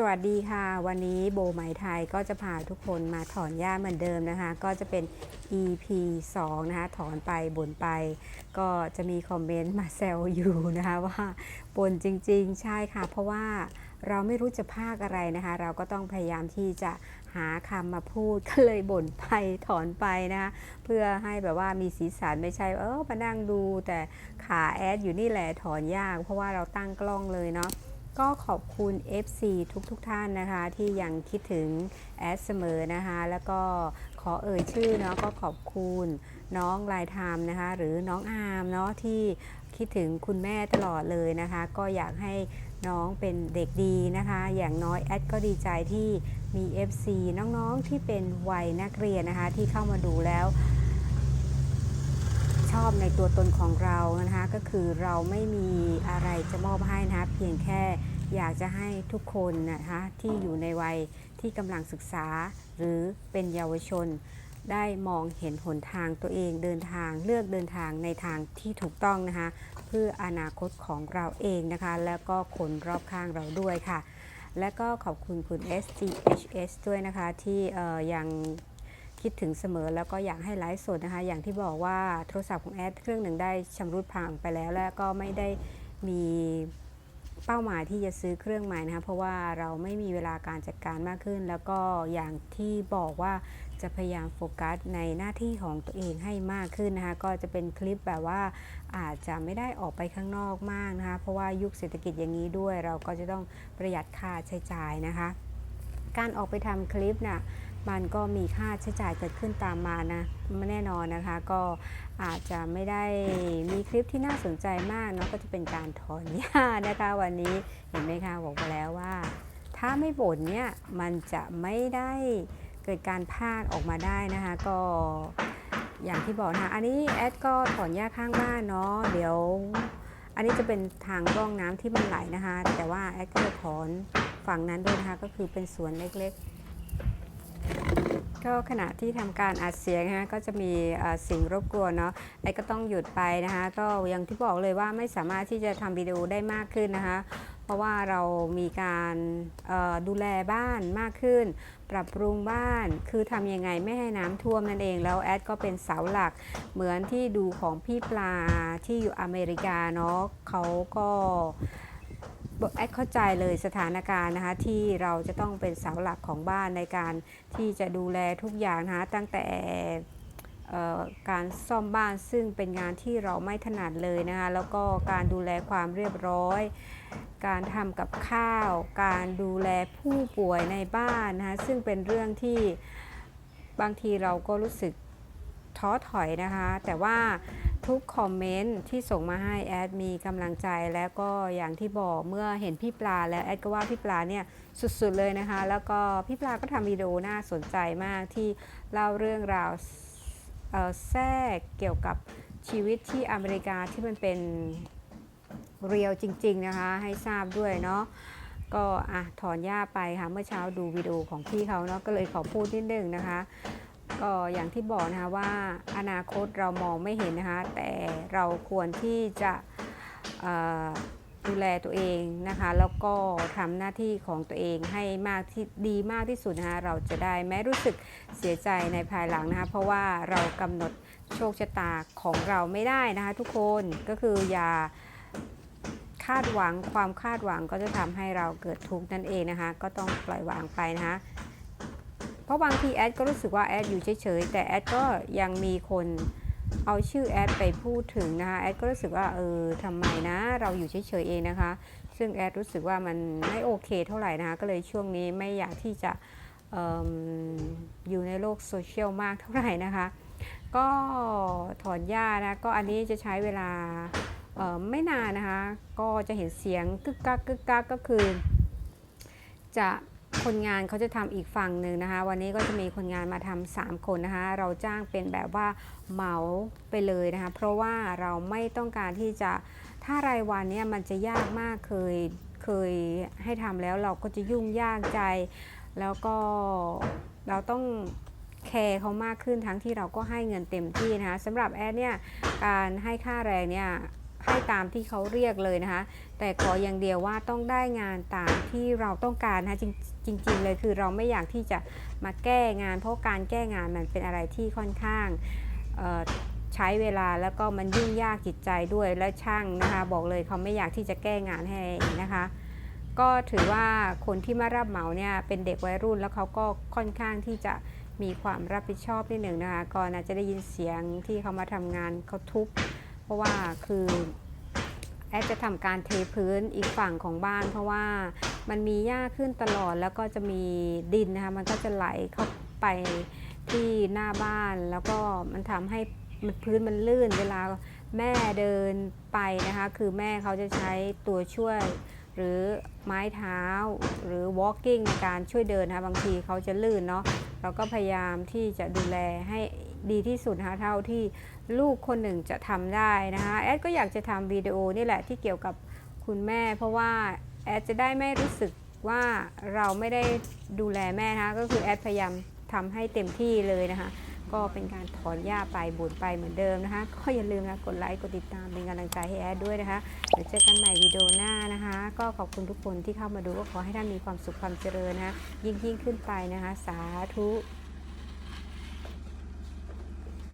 สวัสดีค่ะ วันนี้โบไหมไทยก็จะพาทุกคนมาถอนหญ้าเหมือนเดิมนะคะ ก็จะเป็น EP 2 นะคะ ถอนไปบ่นไป ก็จะมีคอมเมนต์มาแซวอยู่นะคะว่าบ่นจริง ๆ ใช่ค่ะ เพราะว่าเราไม่รู้จะพากอะไรนะคะ เราก็ต้องพยายามที่จะหาคำมาพูดก็เลยบ่นไปถอนไปนะคะเพื่อให้แบบว่ามีสีสันไม่ใช่เออมานั่งดูแต่ขาแอดอยู่นี่แหละถอนยาก เพราะว่าเราตั้งกล้องเลยเนาะ ก็ขอบคุณ FC ทุกทุกๆท่านนะคะ ที่ยังคิดถึงแอดเสมอนะคะ แล้วก็ขอเอ่ยชื่อเนาะก็ขอบคุณน้องลายไทม์นะคะ หรือน้องอาร์มเนาะที่คิดถึงคุณแม่ตลอดเลยนะคะ ก็อยากให้น้องเป็นเด็กดีนะคะ อย่างน้อยแอดก็ดีใจที่มี FC น้องๆที่เป็นวัยนักเรียนนะคะ ที่เข้ามาดูแล้วชอบในตัวตนของเรานะคะ ก็คือเราไม่มีอะไรจะมอบให้นะคะ เพียงแค่ อยากจะให้ทุกคนนะคะที่อยู่ในวัยที่กำลังศึกษา หรือเป็นเยาวชน ได้มองเห็นหนทางตัวเองเดินทางเลือกเดินทางในทางที่ถูกต้องนะคะเพื่ออนาคตของเราเองนะคะ แล้วก็คนรอบข้างเราด้วยค่ะ และก็ขอบคุณคุณ SGHS ด้วยนะคะที่ยังคิดถึงเสมอแล้วก็อยากให้ไลฟ์สดนะคะ อย่างที่บอกว่าโทรศัพท์ของแอดเครื่องหนึ่งได้ชำรุดพังไปแล้ว และก็ไม่ได้มี เป้าหมายที่จะซื้อเครื่องใหม่นะคะเพราะว่าเราไม่มีเวลาการจัดการมากขึ้น แล้วก็อย่างที่บอกว่าจะพยายามโฟกัสในหน้าที่ของตัวเองให้มากขึ้นนะคะก็จะเป็นคลิปแบบว่าอาจจะไม่ได้ออกไปข้างนอกมากนะคะเพราะว่ายุคเศรษฐกิจอย่างนี้ด้วย เราก็จะต้องประหยัดค่าใช้จ่ายนะคะ การออกไปทำคลิปน่ะ มันก็มีค่าใช้จ่ายเกิดขึ้นตามมานะไม่แน่นอนนะคะ ก็อาจจะไม่ได้มีคลิปที่น่าสนใจมากเนาะก็จะเป็นการถอนหญ้านะคะ วันนี้เห็นไหมคะบอกไปแล้วว่า ถ้าไม่บ่นเนี่ยมันจะไม่ได้เกิดการพากออกมาได้นะคะก็อย่างที่บอกนะคะอันนี้แอดก็ถอนหญ้าข้างบ้านเนาะเดี๋ยว อันนี้จะเป็นทางร่องน้ำที่มันไหลนะคะ แต่ว่าแอดก็จะถอนฝั่งนั้นด้วยนะคะก็คือเป็นสวนเล็กๆ ก็ขณะที่ทำการอัดเสียงนะก็จะมีสิ่งรบกวนเนาะไอ้ก็ต้องหยุดไปนะคะก็อย่างที่บอกเลยว่าไม่สามารถที่จะทำวิดีโอได้มากขึ้นนะคะเพราะว่าเรามีการดูแลบ้านมากขึ้น ปรับปรุงบ้านคือทำยังไงไม่ให้น้ำท่วมนั่นเอง แล้วแอดก็เป็นเสาหลักเหมือนที่ดูของพี่ปลาที่อยู่อเมริกาเนาะเขาก็ แอดเข้าใจเลยสถานการณ์นะคะที่เราจะต้องเป็นเสาหลักของบ้านในการที่จะดูแลทุกอย่างนะคะตั้งแต่การซ่อมบ้านซึ่งเป็นงานที่เราไม่ถนัดเลยนะคะแล้วก็การดูแลความเรียบร้อย การทำกับข้าว การดูแลผู้ป่วยในบ้านนะคะซึ่งเป็นเรื่องที่บางทีเราก็รู้สึกท้อถอยนะคะ แต่ว่า ทุกคอมเมนต์ที่ส่งมาให้แอดมีกำลังใจแล้วก็อย่างที่บอกเมื่อเห็นพี่ปลาแล้วแอดก็ว่าพี่ปลาเนี่ยสุดๆเลยนะคะ แล้วก็พี่ปลาก็ทำวิดีโอน่าสนใจมากที่เล่าเรื่องราวเอ่อแทรกเกี่ยวกับชีวิตที่อเมริกาที่มันเป็นเรียลจริง ๆ นะคะ ให้ทราบด้วยเนาะก็อะถอนหญ้าไปค่ะ เมื่อเช้าดูวิดีโอของพี่เขาเนาะก็เลยขอพูดนิดนึงนะคะ ก็อย่างที่บอกนะคะว่าอนาคตเรามองไม่เห็นนะคะ แต่เราควรที่จะดูแลตัวเองนะคะ แล้วก็ทำหน้าที่ของตัวเองให้มากที่ดีมากที่สุดนะคะเราจะได้แม้รู้สึกเสียใจในภายหลังนะคะ เพราะว่าเรากำหนดโชคชะตาของเราไม่ได้นะคะ ทุกคนก็คืออย่าคาดหวังความคาดหวังก็จะทำให้เราเกิดทุกข์นั่นเองนะคะ ก็ต้องปล่อยวางไปนะคะ เพราะบางทีแอดก็รู้สึกว่าแอดอยู่เฉยๆ แต่แอดก็ยังมีคนเอาชื่อแอดไปพูดถึงนะคะแอดก็รู้สึกว่าเออทำไมนะ เราอยู่เฉยๆเองนะคะ ซึ่งแอดรู้สึกว่ามันไม่โอเคเท่าไหร่นะคะก็เลยช่วงนี้ไม่อยากที่จะออยู่ในโลกโซเชียลมากเท่าไหร่นะคะ ก็ถอนหญ้านะก็อันนี้จะใช้เวลาไม่นานนะคะ ก็จะเห็นเสียงกึกกักกึกกักก็คือ จะ คนงานเขาจะทำอีกฝั่งหนึ่งนะคะ วันนี้ก็จะมีคนงานมาทำสามคนนะคะ เราจ้างเป็นแบบว่าเหมาไปเลยนะคะ เพราะว่าเราไม่ต้องการที่จะถ้ารายวันเนี่ยมันจะยากมากเคยเคยให้ทำแล้วเราก็จะยุ่งยากใจ แล้วก็เราต้องแคร์เขามากขึ้นทั้งที่เราก็ให้เงินเต็มที่นะคะสำหรับแอดเนี่ยการให้ค่าแรงเนี่ย ให้ตามที่เขาเรียกเลยนะคะ แต่ขออย่างเดียวว่าต้องได้งานตามที่เราต้องการนะคะจริงจริงๆเลยคือเราไม่อยากที่จะมาแก้งาน เพราะการแก้งานมันเป็นอะไรที่ค่อนข้างใช้เวลาแล้วก็มันยุ่งยากจิตใจด้วยและช่างนะคะ บอกเลยเขาไม่อยากที่จะแก้งานให้นะคะ ก็ถือว่าคนที่มารับเหมาเนี่ยเป็นเด็กวัยรุ่นแล้วเขาก็ค่อนข้างที่จะมีความรับผิดชอบนิดหนึ่งนะคะก่อนอาจจะได้ยินเสียงที่เขามาทำงานเขาทุบ เพราะว่าคือแอดจะทำการเทพื้นอีกฝั่งของบ้าน เพราะว่ามันมีหญ้าขึ้นตลอดแล้วก็จะมีดินนะคะมันก็จะไหลเข้าไปที่หน้าบ้าน แล้วก็มันทำให้มันพื้นมันลื่นเวลาแม่เดินไปนะคะ คือแม่เขาจะใช้ตัวช่วย หรือไม้เท้า หรือ walking ในการช่วยเดินนะคะบางทีเขาจะลื่นเนาะ เราก็พยายามที่จะดูแลให้ดีที่สุดนะคะเท่าที่ลูกคนหนึ่งจะทำได้นะคะแอดก็อยากจะทำวิดีโอนี่แหละที่เกี่ยวกับคุณแม่ เพราะว่าแอดจะได้ไม่รู้สึกว่าเราไม่ได้ดูแลแม่นะคะก็คือแอดพยายามทำให้เต็มที่เลยนะคะ ก็เป็นการถอนหญ้าไปบุญไปเหมือนเดิมนะคะ ก็อย่าลืมนะกดไลค์กดติดตามเป็นกำลังใจให้แอดด้วยนะคะเดี๋ยวเจอกันใหม่วิดีโอหน้านะคะ ก็ขอบคุณทุกคนที่เข้ามาดูก็ขอให้ท่านมีความสุขความเจริญนะะยิ่งยิ่งขึ้นไปนะคะ สาธุ